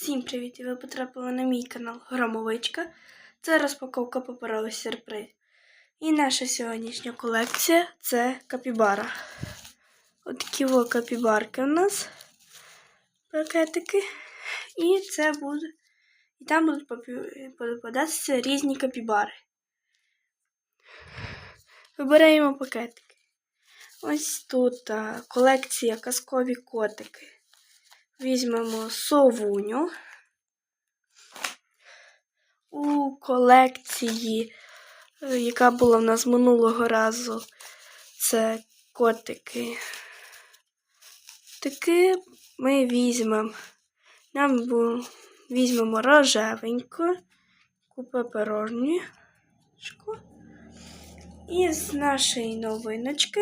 Всім привіт! І ви потрапили на мій канал Громовичка. Це розпаковка паперовий сюрприз. І наша сьогоднішня колекція це капібара. Отакі во капібарки у нас. Пакетики. І це буде. І там будуть попадатися різні капібари. Вибираємо пакетики. Ось тут а, колекція казкові котики. Візьмемо совуню. У колекції, яка була в нас минулого разу, це котики. Таки ми візьмемо. Нам візьмемо рожевеньку, купи пирожню. І з нашої новиночки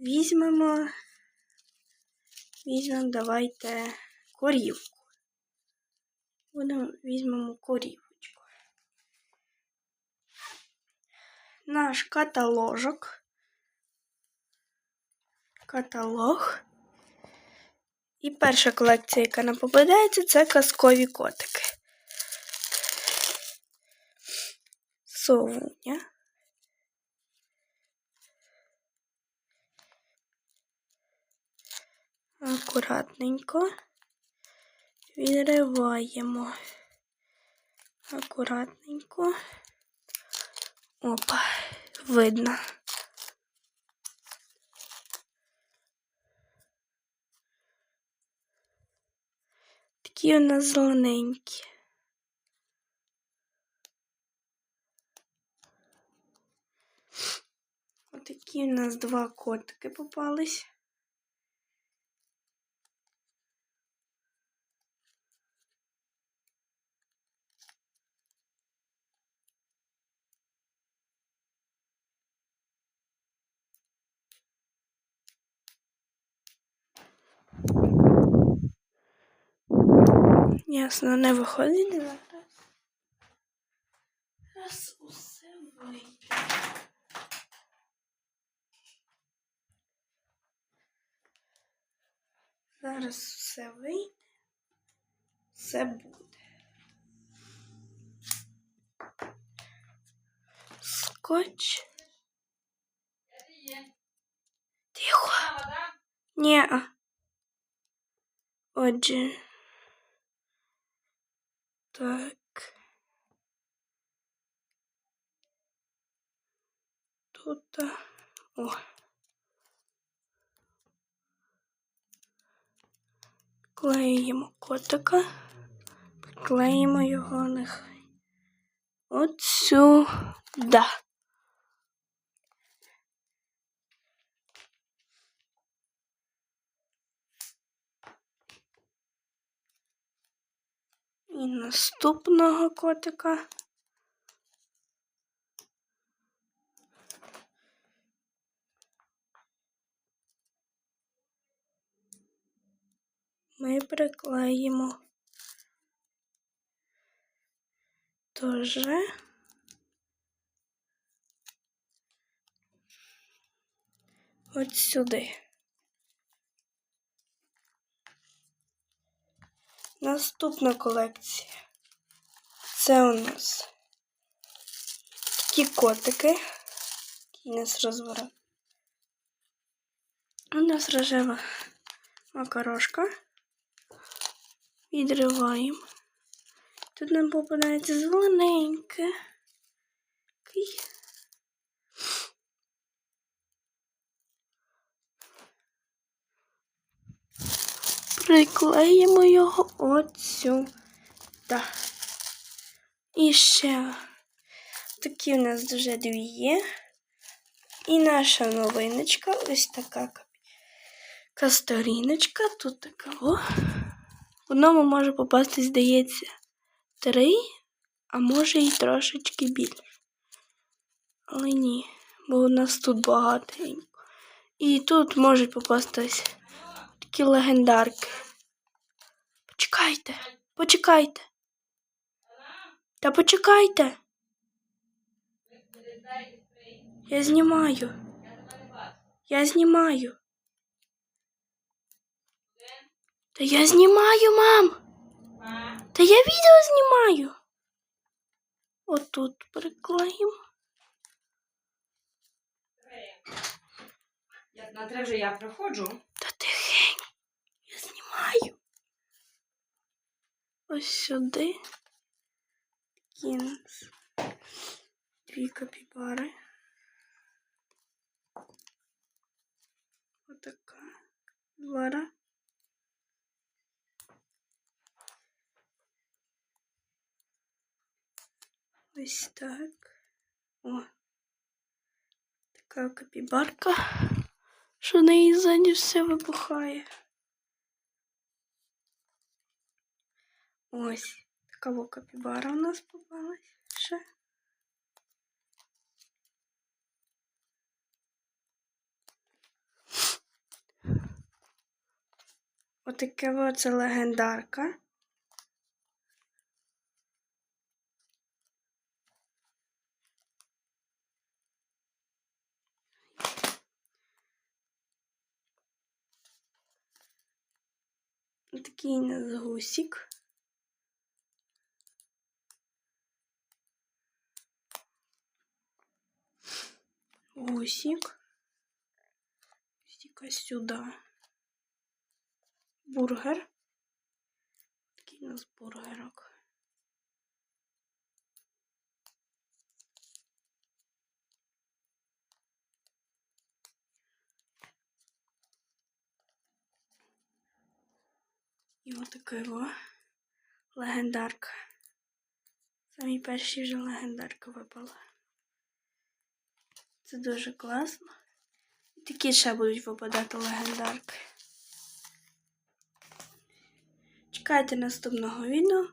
візьмемо Візьмемо, давайте корівку. Будемо візьмемо корівочку. Наш каталожок. Каталог. І перша колекція, яка нам попадається, це казкові котики. Совуня. Акуратненько відриваємо. Акуратненько. Опа, видно. Такі у нас зелененькі. Отакі у нас два котики попались. Ясно, не виходить зараз. Раз усе вийде. Зараз все вийде. Все буде. Скотч. Тихо. Ні. Отже. Так. Тут. О. Клеїмо котика. Приклеїмо його нехай. От сюди. І наступного котика. Ми приклеїмо теж. От сюди. Наступна колекція. Це у нас такі котики, які у нас розворот. У нас рожева макарошка. Відриваємо. Тут нам попадається зелененьке. Такий. Приклеїмо його сюди. І ще такі у нас вже дві є. І наша новиночка, ось така касторіночка. Тут така о. В одному може попасти, здається, три, а може і трошечки більше. Але ні, бо у нас тут багатенько. І тут можуть попастись такі легендарки. Почекайте, почекайте. Та почекайте. Я знімаю. Я знімаю. Та я знімаю, мам. Та я відео знімаю. Отут приклеїмо. Я на три вже я приходжу. Та тихенько. Я знімаю. Ось сюди. Кінс. Дві капібари. Отака. Двара. Ось так. О. Така капібарка, що в неї ззаді все вибухає. Ось така капібара у нас попалась ще. Отаке це легендарка. Такий у нас гусік. Гусік. Гусіка сюди. Бургер. Такий у нас бургерок. І отаке во легендарка. Самі перші вже легендарка випала. Це дуже класно. І такі ще будуть випадати легендарки. Чекайте наступного відео.